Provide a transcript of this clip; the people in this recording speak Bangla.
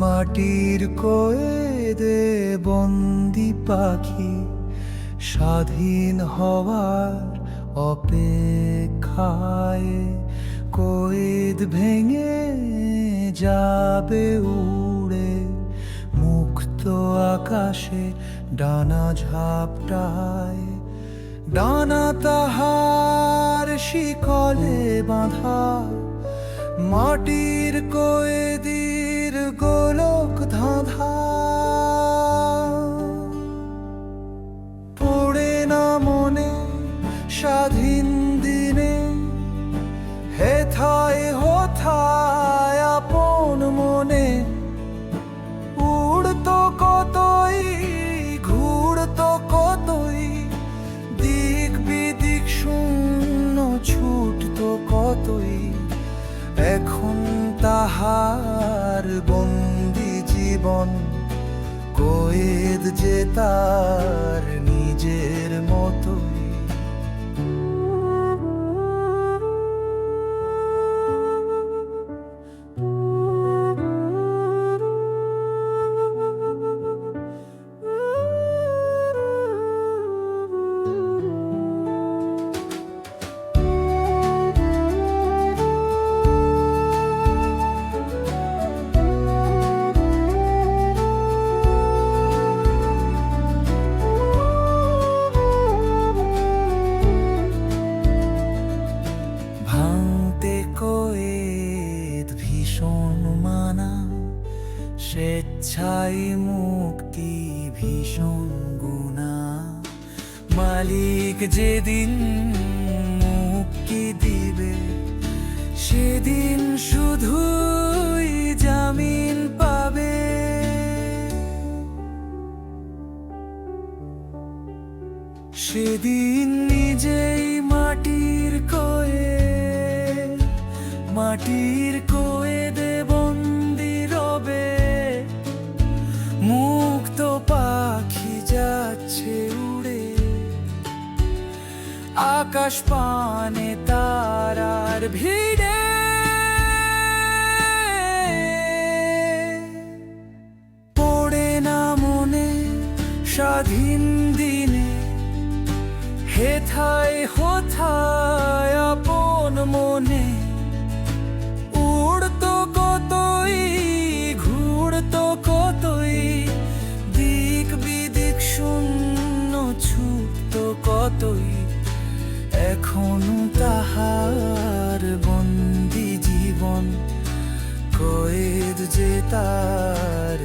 মাটির কোয়েদে বন্দি পাখি স্বাধীন হওয়ার অপেক্ষায় কোয়েদ ভেঙে যাবে উড়ে মুক্ত আকাশে ডানা ঝাপটায়। ডানা তাহার শিকলে বাঁধা মাটির কয়েদির গোলক ধাঁধা। জীবন। কোয়েদ যে তার নিজের মতোই। স্বেচ্ছায় মুক্তি ভীষণ গুণা। মালিক যেদিন মুক্তি দিবে, সেদিন শুধুই জামিন পাবে। সেদিন নিজেই মাটির কয়ে, মাটির কোয়েদে আকাশ পানে তারার ভিড়ে। পড়ে না মনে স্বাধীন দিনে হেথায় হোথায় আপন মনে। উড়তো কতই, ঘুরতো কতই, দিক বিদিক শূন্য ছুটতো কতই। এখন তাহার বন্দি জীবন কয়েদ যে তার